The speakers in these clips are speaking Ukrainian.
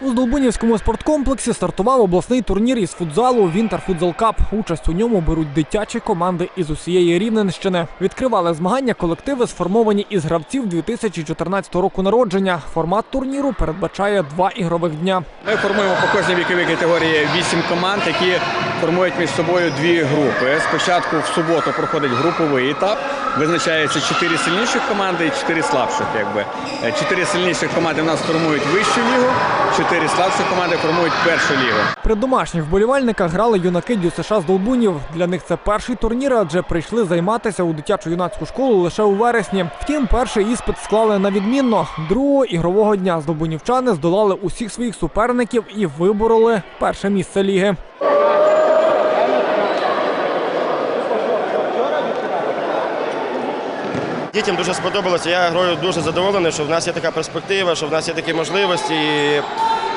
У Здолбунівському спорткомплексі стартував обласний турнір із футзалу Вінтер Футзал Кап. Участь у ньому беруть дитячі команди із усієї Рівненщини. Відкривали змагання колективи, сформовані із гравців 2014 року народження. Формат турніру передбачає два ігрових дня. Ми формуємо по кожній віковій категорії вісім команд, які формують між собою дві групи. Спочатку в суботу проходить груповий етап. Визначається чотири сильніших команди і чотири слабших. Якби Е, чотири сильніших команди в нас формують вищу лігу, чотири слабших команди формують першу лігу. При домашніх вболівальниках грали юнаки ДЮСШ з Долбунів. Для них це перший турнір, адже прийшли займатися у дитячу юнацьку школу лише у вересні. Втім, перший іспит склали на відмінно. Другого ігрового дня здобунівчани здолали усіх своїх суперників і вибороли перше місце ліги. Дітям дуже сподобалося. Я грою дуже задоволений, що в нас є така перспектива, що в нас є такі можливості.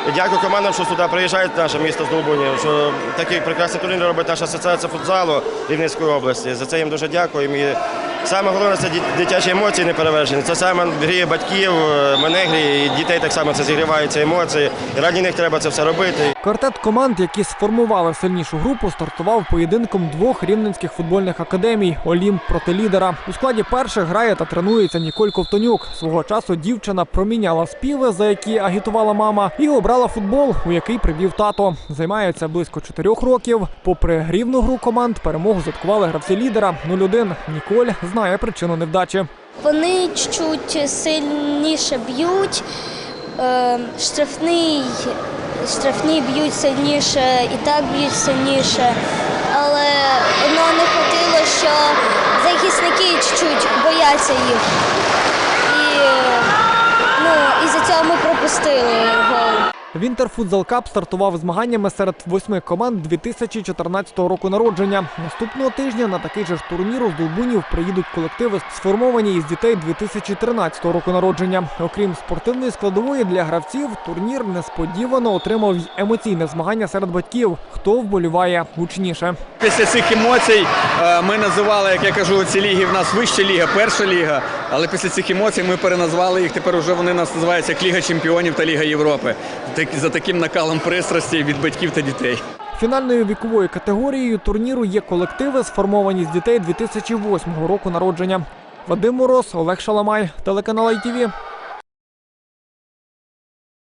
І дякую командам, що сюди приїжджають в наше місто з Долбунів, що такі прекрасні турніри робить наша асоціація футзалу Рівненської області. За це їм дуже дякую. Саме головне це дитячі емоції неперевершені. Це саме гріє батьків, е, мене гріє, і дітей так само це зігріваються емоції. І раді них треба це все робити. Квартет команд, які сформували сильнішу групу, стартував поєдинком двох рівненських футбольних академій Олімп проти лідера. У складі перших грає та тренується Ніколь Ковтонюк. Свого часу дівчина проміняла співи, за які агітувала мама, і обрала футбол, у який привів тато. Займається близько чотирьох років. Попри рівну гру команд, перемогу заткували гравці лідера 0-1. Ніколь знає причину невдачі. Вони чуть сильніше б'ють, е, штрафний, штрафні б'ють сильніше і так б'ють сильніше. Але воно не хватило, що захисники чуть-чуть бояться їх. І, ну, і за цього ми пропустили гол. Вінтер Футзал Кап стартував змаганнями серед восьми команд 2014 року народження. Наступного тижня на такий же ж турнір у Долбунів приїдуть колективи, сформовані із дітей 2013 року народження. Окрім спортивної складової для гравців, турнір несподівано отримав емоційне змагання серед батьків. Хто вболіває гучніше. Після цих емоцій е, ми називали, як я кажу, ці ліги в нас вища ліга, перша ліга. Але після цих емоцій ми переназвали їх. Тепер вже вони нас називаються як Ліга Чемпіонів та Ліга Європи. За таким накалом пристрасті від батьків та дітей. Фінальною віковою категорією турніру є колективи, сформовані з дітей 2008 року народження. Вадим Мороз, Олег Шаламай, телеканал ITV.